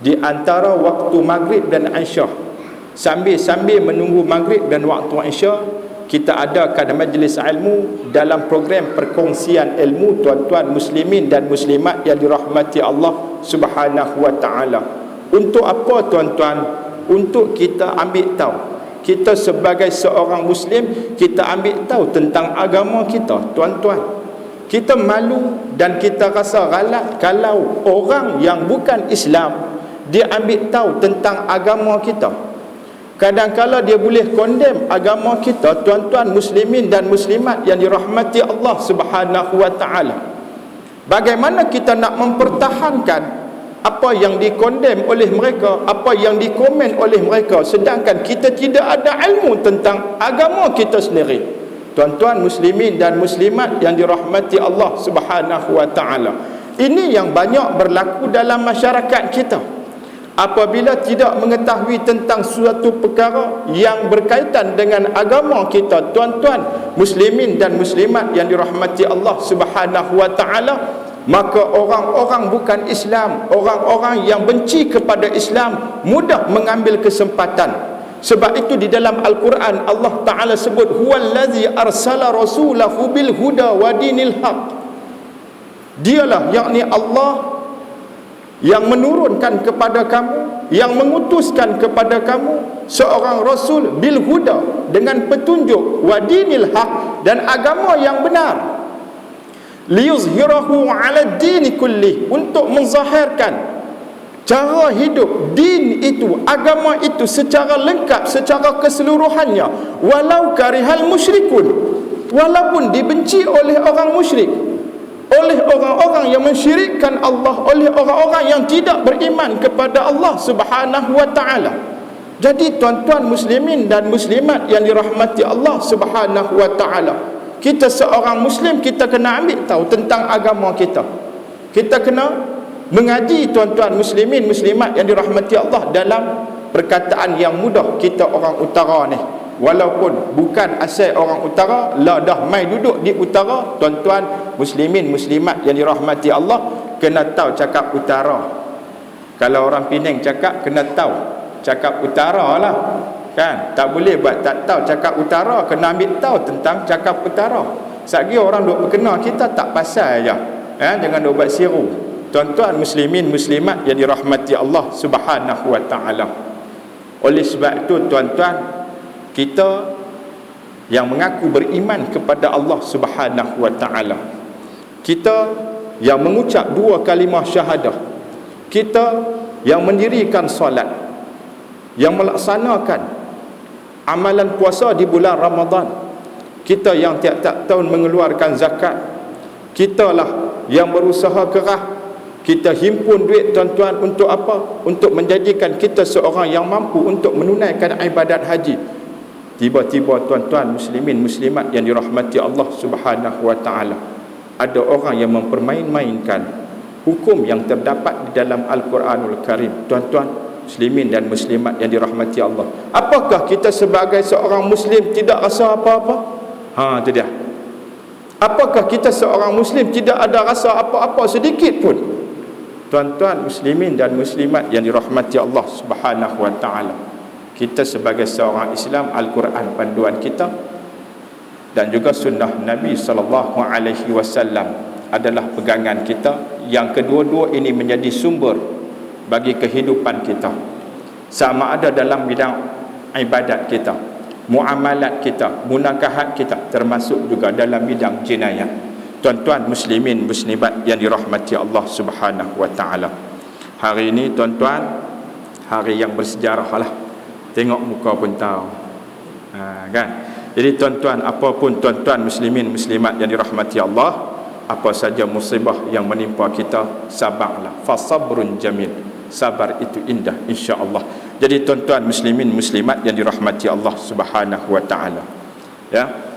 di antara waktu maghrib dan isyak sambil-sambil menunggu maghrib dan waktu isyak kita adakan majlis ilmu dalam program perkongsian ilmu tuan-tuan muslimin dan muslimat yang dirahmati Allah Subhanahu wa taala. Untuk apa tuan-tuan? Untuk kita ambil tahu. Kita sebagai seorang muslim kita ambil tahu tentang agama kita tuan-tuan. Kita malu dan kita rasa galak kalau orang yang bukan Islam dia ambil tahu tentang agama kita. Kadang-kala dia boleh kondem agama kita tuan-tuan muslimin dan muslimat yang dirahmati Allah subhanahu wa ta'ala. Bagaimana kita nak mempertahankan apa yang dikondem oleh mereka apa yang dikomen oleh mereka sedangkan kita tidak ada ilmu tentang agama kita sendiri? Tuan-tuan muslimin dan muslimat yang dirahmati Allah subhanahu wa ta'ala. Ini yang banyak berlaku dalam masyarakat kita apabila tidak mengetahui tentang suatu perkara yang berkaitan dengan agama kita tuan-tuan muslimin dan muslimat yang dirahmati Allah Subhanahu wa taala maka orang-orang bukan Islam orang-orang yang benci kepada Islam mudah mengambil kesempatan. Sebab itu di dalam Al-Quran Allah Ta'ala sebut huwallazi arsala rasulahu bil huda wa dinil haq. Dialah yakni Allah yang menurunkan kepada kamu yang mengutuskan kepada kamu seorang rasul bil huda dengan petunjuk wa dinil haq dan agama yang benar. Liyuzhirahu ala din kulli untuk menzahirkan cara hidup din itu agama itu secara lengkap secara keseluruhannya. Walau karihal musyrikun walaupun dibenci oleh orang musyrik oleh orang-orang yang mensyirikkan Allah oleh orang-orang yang tidak beriman kepada Allah Subhanahu wa taala. Jadi tuan-tuan muslimin dan muslimat yang dirahmati Allah Subhanahu wa taala, kita seorang muslim kita kena ambil tahu tentang agama kita. Kita kena mengaji tuan-tuan muslimin muslimat yang dirahmati Allah dalam perkataan yang mudah kita orang utara ni walaupun bukan asal orang utara lah dah mai duduk di utara tuan-tuan muslimin muslimat yang dirahmati Allah kena tahu cakap utara. Kalau orang Penang cakap kena tahu cakap utara lah. Kan? Tak boleh buat tak tahu cakap utara kena ambil tahu tentang cakap utara. Sagi orang duk berkenal kita tak pasal aja eh, jangan duk buat siru. Tuan-tuan muslimin muslimat yang dirahmati Allah subhanahu wa ta'ala. Oleh sebab itu tuan-tuan kita yang mengaku beriman kepada Allah Subhanahu wa taala. Kita yang mengucap dua kalimah syahadah. Kita yang mendirikan solat. Yang melaksanakan amalan puasa di bulan Ramadan. Kita yang tiap-tiap tahun mengeluarkan zakat. Kita lah yang berusaha keras kita himpun duit tuan-tuan untuk apa? Untuk menjadikan kita seorang yang mampu untuk menunaikan ibadat haji tiba-tiba tuan-tuan muslimin muslimat yang dirahmati Allah Subhanahu wa taala. Ada orang yang mempermain-mainkan hukum yang terdapat di dalam Al-Quranul Karim. Tuan-tuan muslimin dan muslimat yang dirahmati Allah. Apakah kita sebagai seorang muslim tidak rasa apa-apa? Ha itu dia. Apakah kita seorang muslim tidak ada rasa apa-apa sedikit pun? Tuan-tuan muslimin dan muslimat yang dirahmati Allah Subhanahu wa taala kita sebagai seorang Islam Al-Quran panduan kita dan juga sunnah Nabi sallallahu alaihi wasallam adalah pegangan kita. Yang kedua-dua ini menjadi sumber bagi kehidupan kita. Sama ada dalam bidang ibadat kita muamalat kita munakahat kita termasuk juga dalam bidang jenayah tuan-tuan muslimin muslimat yang dirahmati Allah Subhanahu wa taala. Hari ini tuan-tuan hari yang bersejarah lah tengok muka pun tahu. Ha, kan? Jadi tuan-tuan apapun tuan-tuan muslimin muslimat yang dirahmati Allah apa saja musibah yang menimpa kita sabarlah. Fasabrun jamil. Sabar itu indah insya-Allah. Jadi tuan-tuan muslimin muslimat yang dirahmati Allah Subhanahu wa taala. Ya